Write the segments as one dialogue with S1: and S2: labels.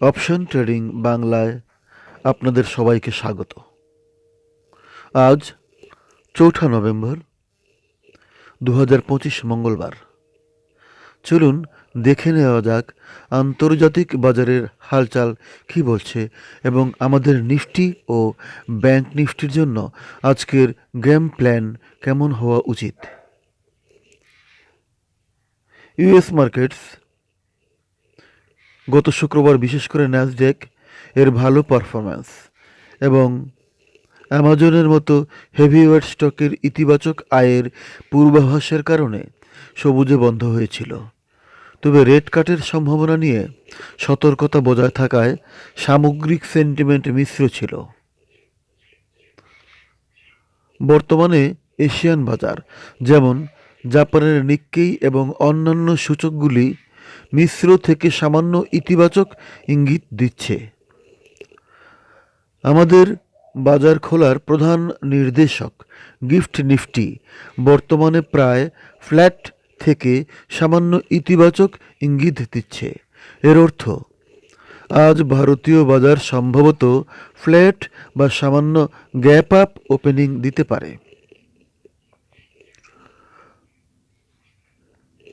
S1: Option trading বাংলায় আপনাদের সবাইকে স্বাগত। আজ চৌঠা নভেম্বর দু হাজার পঁচিশ মঙ্গলবার। চলুন দেখে নেওয়া যাক আন্তর্জাতিক বাজারের হালচাল কী বলছে এবং আমাদের নিফটি ও ব্যাংক নিফটির জন্য আজকের গেম প্ল্যান কেমন হওয়া উচিত। ইউএস মার্কেটস গত শুক্রবার বিশেষ করে ন্যাসডেক এর ভালো পারফরম্যান্স এবং অ্যামাজনের মতো হেভিওয়েট স্টকের ইতিবাচক আয়ের পূর্বাভাসের কারণে সবুজে বন্ধ হয়েছিল। তবে রেড কাটের সম্ভাবনা নিয়ে সতর্কতা বজায় থাকায় সামগ্রিক সেন্টিমেন্ট মিশ্র ছিল। বর্তমানে এশিয়ান বাজার, যেমন জাপানের নিক্কেই এবং অন্যান্য সূচকগুলি মিশ্র থেকে সামান্য ইতিবাচক ইঙ্গিত দিচ্ছে। আমাদের বাজার খোলার প্রধান নির্দেশক গিফট নিফটি বর্তমানে প্রায় ফ্ল্যাট থেকে সামান্য ইতিবাচক ইঙ্গিত দিচ্ছে। এর অর্থ, আজ ভারতীয় বাজার সম্ভবত ফ্ল্যাট বা সামান্য গ্যাপ আপ ওপেনিং দিতে পারে।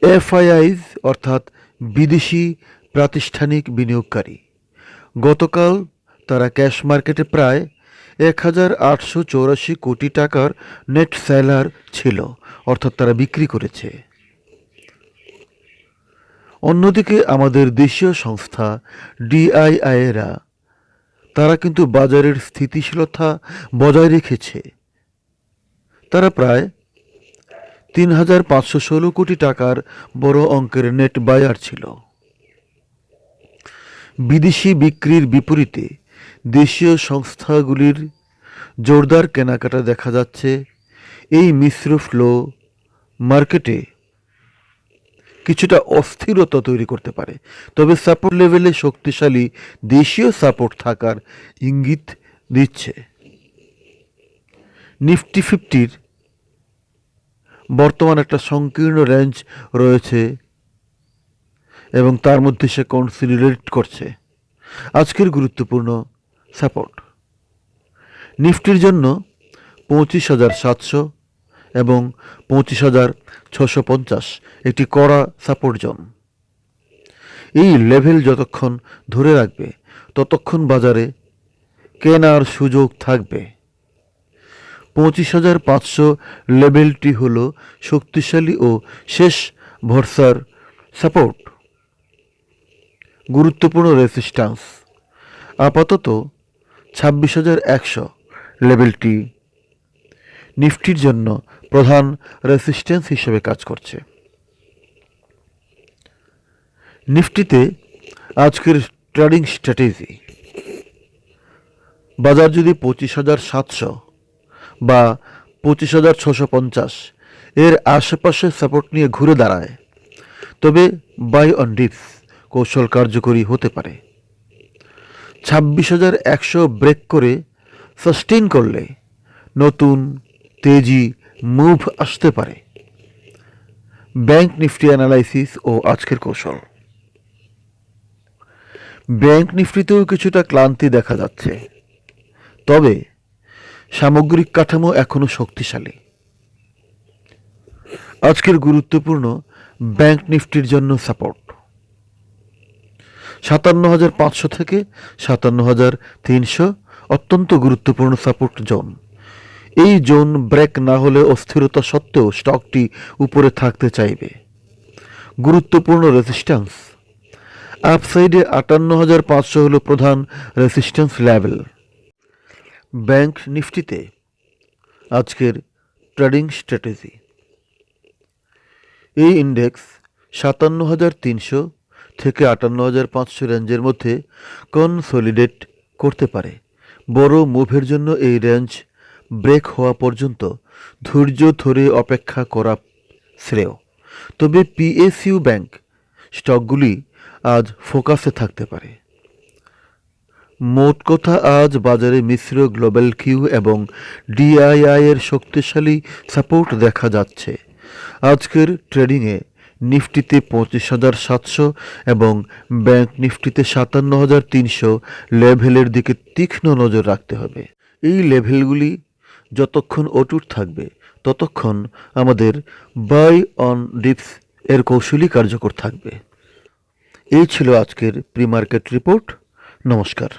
S1: এফআইআইজ অর্থাৎ বিদেশি প্রাতিষ্ঠানিক বিনিয়োগকারী। গতকাল তারা ক্যাশ মার্কেটে প্রায় এক হাজার আটশো চৌরাশি কোটি টাকার নেট সেলার ছিল, অর্থাৎ তারা বিক্রি করেছে। অন্যদিকে আমাদের দেশীয় সংস্থা ডিআইআইয়েরা তারা কিন্তু বাজারের স্থিতিশীলতা বজায় রেখেছে। তারা প্রায় তিন হাজার পাঁচশো ষোলো কোটি টাকার বড় অঙ্কের নেট বায়ার ছিল। বিদেশি বিক্রির বিপরীতে দেশীয় সংস্থাগুলির জোরদার কেনাকাটা দেখা যাচ্ছে। এই মিশ্র ফ্লো মার্কেটে কিছুটা অস্থিরতা তৈরি করতে পারে। তবে সাপোর্ট লেভেলে শক্তিশালী দেশীয় সাপোর্ট থাকার ইঙ্গিত দিচ্ছে। নিফটি ফিফটির বর্তমান একটা সংকীর্ণ রেঞ্জ রয়েছে এবং তার মধ্যে সে কনসিডারেট করছে। আজকের গুরুত্বপূর্ণ সাপোর্ট নিফটির জন্য পঁচিশ হাজার সাতশো এবং পঁচিশ হাজার ছশো পঞ্চাশ একটি কড়া সাপোর্ট জোন এই লেভেল যতক্ষণ ধরে রাখবে, ততক্ষণ বাজারে কেনার সুযোগ থাকবে। পঁচিশ হাজার পাঁচশো লেভেলটি হল শক্তিশালী ও শেষ ভরসার সাপোর্ট। গুরুত্বপূর্ণ রেসিস্ট্যান্স। আপাতত ছাব্বিশ হাজার একশো লেভেলটি নিফটির জন্য প্রধান রেসিস্ট্যান্স হিসেবে কাজ করছে। নিফটিতে আজকের ট্রেডিং স্ট্র্যাটেজি। বাজার যদি পঁচিশ হাজার সাতশো বা পঁচিশ হাজার ছশো পঞ্চাশ। এর আশেপাশে সাপোর্ট নিয়ে ঘুরে দাঁড়ায়। তবে বাই অন ডিপস কৌশল কার্যকরী হতে পারে। ছাব্বিশ হাজার একশো ব্রেক করে সাস্টেইন করলে নতুন তেজি মুভ আসতে পারে। ব্যাংক নিফটি অ্যানালাইসিস ও আজকের কৌশল। ব্যাংক নিফটিতেও কিছুটা ক্লান্তি দেখা যাচ্ছে। তবে সামগ্রিক কাঠামো এখনও শক্তিশালী। আজকের গুরুত্বপূর্ণ ব্যাংক নিফটির জন্য সাপোর্ট। সাতান্ন হাজার পাঁচশো থেকে সাতান্ন হাজার তিনশো অত্যন্ত গুরুত্বপূর্ণ সাপোর্ট জোন। এই জোন ব্রেক না হলে অস্থিরতা সত্ত্বেও স্টকটি উপরে থাকতে চাইবে। গুরুত্বপূর্ণ রেজিস্ট্যান্স আপসাইডে আটান্ন হাজার পাঁচশো হল প্রধান রেজিস্ট্যান্স লেভেল। ব্যাংক নিফটিতে আজকের ট্রেডিং স্ট্র্যাটেজি। এই ইন্ডেক্স সাতান্ন হাজার তিনশো থেকে আটান্ন হাজার পাঁচশো রেঞ্জের মধ্যে কনসলিডেট করতে পারে। বড় মুভের জন্য এই রেঞ্জ ব্রেক হওয়া পর্যন্ত ধৈর্য ধরে অপেক্ষা করা শ্রেয়। তবে পিএসইউ ব্যাংক স্টকগুলি আজ ফোকাসে থাকতে পারে। মোট কথা, আজ বাজারে মিশ্র গ্লোবাল কিউ এবং ডিআইআই এর শক্তিশালী সাপোর্ট দেখা যাচ্ছে। আজকের ট্রেডিংয়ে নিফটিতে পঁচিশ হাজার সাতশো এবং ব্যাংক নিফটিতে সাতান্ন হাজার তিনশো লেভেলের দিকে তীক্ষ্ণ নজর রাখতে হবে। এই লেভেলগুলি যতক্ষণ অটুট থাকবে, ততক্ষণ আমাদের বাই অন ডিপস এর কৌশলী কার্যকর থাকবে। এই ছিল আজকের প্রি মার্কেট রিপোর্ট। নমস্কার।